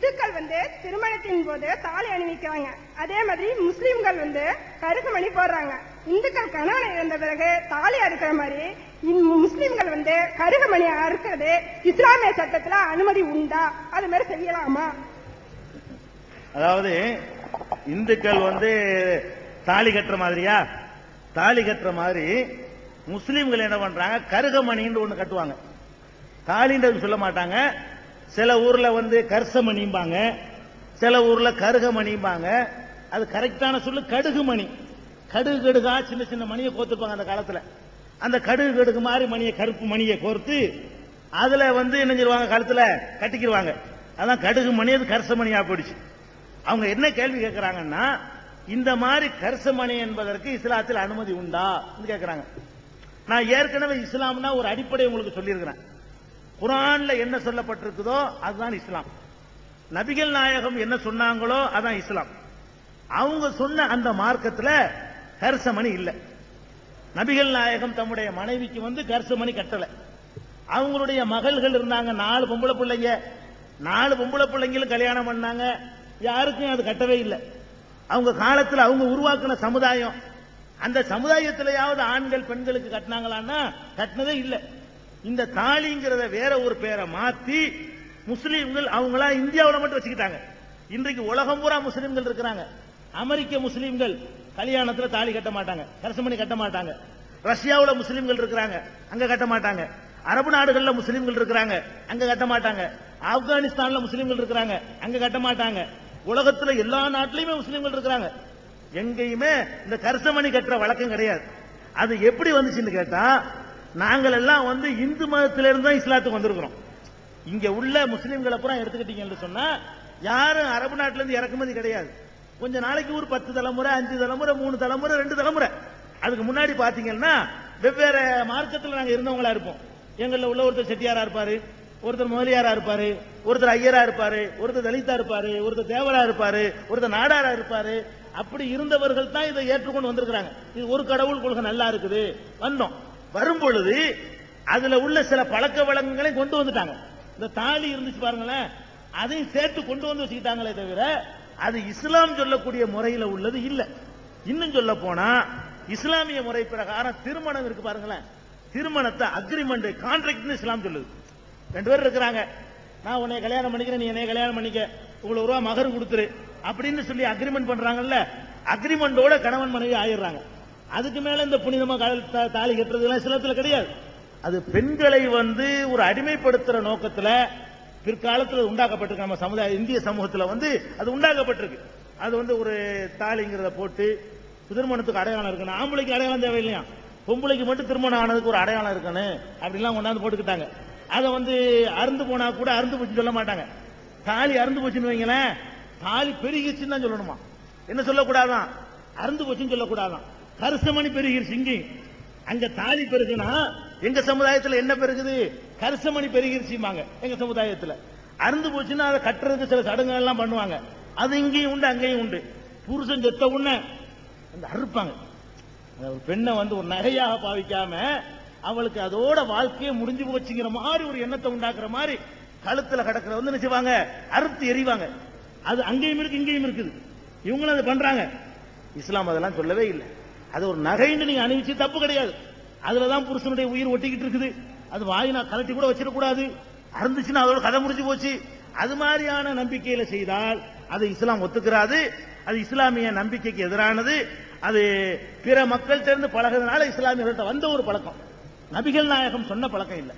இந்துக்கள் வந்து திருமணத்தின் போது தாலி அணிவிக்கிறாங்க அதே மாதிரி முஸ்லீம்கள் வந்து கருகுமணி போடுறாங்க. இந்துக்கள் கணவன் இறந்த பிறகு தாலி அறுக்கிற மாதிரி முஸ்லீம்கள் வந்து வந்து கருகுமணி அறுக்கிறது இஸ்லாமிய சட்டத்துல அனுமதி உண்டா? அது மாதிரி செய்யலாமா? அதாவது இந்துக்கள் வந்து தாலி கட்டுற மாதிரியா? தாலி கட்டுற மாதிரி முஸ்லீம்கள் என்ன பண்றாங்க? கருகமணின்னு ஒண்ணு கட்டுவாங்க. தாலின்றது சொல்ல மாட்டாங்க. சில ஊர்ல வந்து கர்சமணிம்பாங்க சில ஊர்ல கருகமணிம்பாங்க. அது கரெக்டான சொல்லு கடுகு மணி கடுகு கடுகா சின்ன சின்ன மணியை கோத்துப்பாங்க அந்த காலத்துல. அந்த கடுகு கடுகு மாதிரி மணியை கருப்பு மணியை கோர்த்து அதுல வந்து என்ன செய்வாங்க கழுத்துல கட்டிக்கிடுவாங்க அதான் கடுகு மணி அது கரசமணியா போயிடுச்சு. அவங்க என்ன கேள்வி கேட்கிறாங்கன்னா இந்த மாதிரி கரசமணி என்பதற்கு இஸ்லாத்தில் அனுமதி உண்டா? கேட்கிறாங்க நான் ஏற்கனவே இஸ்லாம்னா ஒரு அடிப்படை உங்களுக்கு சொல்லியிருக்கிறேன். குரான்ல என்ன சொல்லப்பட்டிருக்குதோ அதுதான் இஸ்லாம். நபிகள் நாயகம் என்ன சொன்னாங்களோ அதான் இஸ்லாம். அவங்க சொன்ன அந்த மார்க்கத்தில் கரிசமணி இல்லை. நபிகள் நாயகம் தம்முடைய மனைவிக்கு வந்து கரிசமணி கட்டலை. அவங்களுடைய மகள்கள் இருந்தாங்க நாலு பொம்பளை பிள்ளைங்க. நாலு பொம்பளை பிள்ளைங்களும் கல்யாணம் பண்ணாங்க. யாருக்கும் அது கட்டவே இல்லை. அவங்க காலத்தில் அவங்க உருவாக்கின சமுதாயம். அந்த சமுதாயத்திலேயாவது ஆண்கள் பெண்களுக்கு கட்டினாங்களான்னா கட்டினதே இல்லை. இந்த தாலிங்கிறத வேற ஒரு பேரை மாத்தி முஸ்லீம்கள் அவங்களா இந்தியாவில் மட்டும் வச்சுக்கிட்டாங்க. இன்றைக்கு உலகம் பூரா முஸ்லீம்கள் இருக்கிறாங்க. அமெரிக்க முஸ்லீம்கள் கல்யாணத்துல தாலி கட்ட மாட்டாங்க. கரசமணி கட்ட மாட்டாங்க. ரஷ்யாவில் முஸ்லீம்கள் இருக்கிறாங்க. அங்க கட்ட மாட்டாங்க. அரபு நாடுகள்ல முஸ்லீம்கள் இருக்கிறாங்க. அங்க கட்ட மாட்டாங்க. ஆப்கானிஸ்தான்ல முஸ்லீம்கள் இருக்கிறாங்க. அங்க கட்ட மாட்டாங்க. உலகத்துல எல்லா நாட்டிலையுமே முஸ்லீம்கள் இருக்கிறாங்க. எங்கேயுமே இந்த கரசமணி கட்டுற வழக்கம் கிடையாது. அது எப்படி வந்துச்சுன்னு கேட்டா நாங்கள் எல்லாம் வந்து இந்து மதத்திலிருந்து தான் இஸ்லாத்துக்கு வந்திருக்கிறோம். இங்க உள்ள முஸ்லீம்களை பூரா எடுத்துக்கிட்டீங்கன்னு சொன்னா யாரும் அரபு நாட்டுல இருந்து இறக்குமதி கிடையாது. கொஞ்ச நாளைக்கு ஒரு பத்து தலைமுறை அஞ்சு தலைமுறை மூணு தலைமுறை ரெண்டு தலைமுறை. அதுக்கு முன்னாடி பாத்தீங்கன்னா வெவ்வேறு மார்க்கத்தில் நாங்க இருந்தவங்களா இருப்போம். எங்களில் உள்ள ஒருத்தர் செட்டியாரா இருப்பாரு ஒருத்தர் முதலியாரா இருப்பாரு ஒருத்தர் ஐயரா இருப்பாரு ஒருத்தர் தலிதா இருப்பாரு ஒருத்தர் தேவரா இருப்பாரு ஒருத்தர் நாடாரா இருப்பாரு. அப்படி இருந்தவர்கள் தான் இதை ஏற்றுக்கொண்டு வந்திருக்கிறாங்க. இது ஒரு கடவுள் கொள்கை நல்லா இருக்குது. வந்தோம். வரும்பொழுது அதுல உள்ள சில பழக்க வழக்கங்களையும் கொண்டு வந்துட்டாங்க. இந்த தாலி இருந்துச்சு பாருங்களேன். அதையும் சேர்த்து கொண்டு வந்து வச்சுக்கிட்டாங்களே தவிர அது இஸ்லாம் சொல்லக்கூடிய முறையில உள்ளது இல்ல. இன்னும் சொல்ல போனா இஸ்லாமிய முறை பிரகாரம் திருமணம் இருக்கு பாருங்களேன். திருமணத்தை அக்ரிமெண்ட் கான்ட்ராக்ட் இஸ்லாம் சொல்லுது. ரெண்டு பேர் இருக்கிறாங்க. நான் உன்னை கல்யாணம் பண்ணிக்கிறேன் நீ என்னைய கல்யாணம் பண்ணிக்க. இவ்வளவு ரூபா மகர் கொடுத்துரு. அப்படின்னு சொல்லி அக்ரிமெண்ட் பண்றாங்கல்ல. அக்ரிமெண்டோட கணவன் மனைவி ஆயிடுறாங்க. அதுக்கு மேல இந்த புனிதமா கால் தா- தாலி கட்டுறதுலாம் சிலத்துல கிடையாது. அது பெண்களை வந்து ஒரு அடிமைப்படுத்துற நோக்கத்துல பிற்காலத்தில் உண்டாக்கப்பட்டிருக்கு. நம்ம சமுதாய இந்திய சமூகத்துல வந்து அது உண்டாக்கப்பட்டிருக்கு. அது வந்து ஒரு தாலிங்கிறத போட்டு திருமணத்துக்கு அடையாளம் இருக்கணும். ஆம்பளைக்கு அடையாளம் தேவையில்லையா? பொம்பளைக்கு மட்டும் திருமணம் ஆனதுக்கு ஒரு அடையாளம் இருக்கணும். அப்படிலாம் கொண்டாந்து போட்டுக்கிட்டாங்க. அதை வந்து அருந்து போனா கூட அருந்து போச்சுன்னு சொல்ல மாட்டாங்க. தாலி அருந்து போச்சுன்னு வைங்களேன். தாலி பெருகிச்சுன்னு தான் சொல்லணுமா? என்ன சொல்லக்கூடாதான்? அருந்து போச்சுன்னு சொல்லக்கூடாதான். கரிசமணி பெருகிருச்சு இங்கேயும் அங்க தாலி பெருகுனா எங்க சமுதாயத்துல என்ன பெருகுது? கரிசமணி பெருகிருச்சுமாங்க எங்க சமுதாயத்துல. அருந்து போச்சுன்னா அதை கட்டுறதுக்கு சில சடங்குகள் எல்லாம் பண்ணுவாங்க. அது இங்கேயும் உண்டு அங்கேயும் உண்டு. புருஷன் செத்த உடனே அந்த அறுப்பாங்க. ஒரு பெண்ணை வந்து ஒரு நகையாக பாவிக்காம அவளுக்கு அதோட வாழ்க்கையே முடிஞ்சு போச்சுங்கிற மாதிரி ஒரு எண்ணத்தை உண்டாக்குற மாதிரி கழுத்துல கிடக்கிற வந்து என்ன செய்வாங்க? அறுத்து எறிவாங்க. அது அங்கேயும் இருக்கு இங்கேயும் இருக்குது. இவங்களும் அதை பண்றாங்க. இஸ்லாம் அதெல்லாம் சொல்லவே இல்லை. அது ஒரு நகைன்னு நீங்க அணிவிச்சு தப்பு கிடையாது. அதுலதான் புருஷனுடைய உயிர் ஒட்டிக்கிட்டு இருக்குது. அது வாயினா கலட்டி கூட வச்சிடக்கூடாது. அறந்துச்சுன்னா அதோட கதை முடிஞ்சு போச்சு. அது மாதிரியான நம்பிக்கையில செய்தால் அது இஸ்லாம் ஒத்துக்கிறாது. அது இஸ்லாமிய நம்பிக்கைக்கு எதிரானது. அது பிற மக்கள்கிட்ட இருந்து பழகிறதுனால இஸ்லாமியர்கள்ட்ட வந்த ஒரு பழக்கம். நபிகள் நாயகம் சொன்ன பழக்கம் இல்லை.